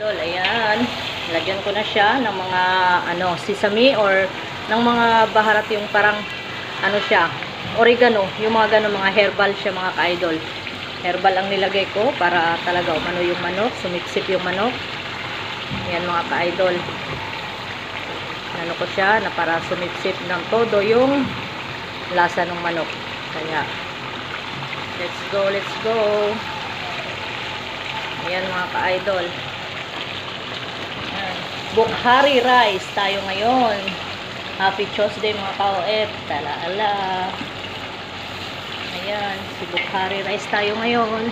Idol, ayan. Lagyan ko na siya ng mga ano, sesame or ng mga baharat yung parang ano siya, oregano, yung mga ganun, mga herbal siya mga ka-idol. Herbal ang nilagay ko para talaga umano yung manok, sumipsip yung manok. Ayan mga ka-idol. Ano ko siya na para sumipsip ng todo yung lasa ng manok. Kaya, let's go, let's go. Ayan mga ka-idol. Bukhari rice tayo ngayon. Happy Tuesday mga ka-OF. Talaala. Ayan. Si Bukhari rice tayo ngayon.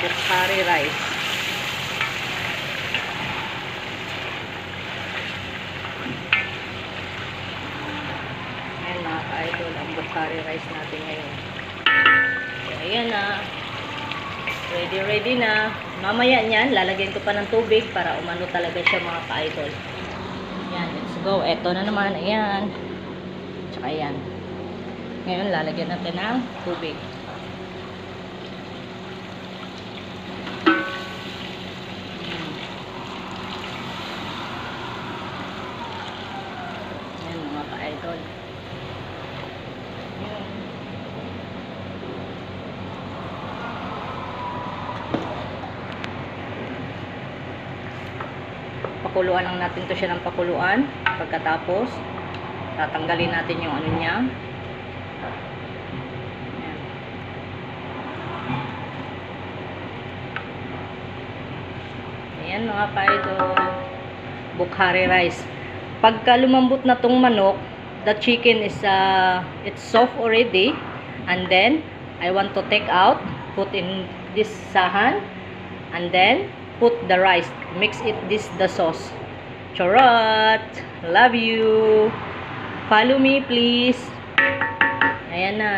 Bukhari rice. Ayan mga ka-idol. Ang Bukhari rice natin ngayon. So, ayan na. Ready, ready na. Mamaya niyan, lalagyan ko pa ng tubig para umano talaga siya mga ka-idol. Ayan, let's go. Eto na naman, ayan. Tsaka ayan. Ngayon, lalagyan natin ng tubig. Ayan mga ka-idol. Pakuluan lang natin to siya ng pakuluan. Pagkatapos tatanggalin natin yung ano niya. Ayan. mga ka-idol. Bukhari rice. Pagka lumambot na tong manok the chicken is uh, it's soft already. And then I want to take out put in this sahan. And then put the rice mix it this the sauce. Charot! Love you! Follow me please! Ayan na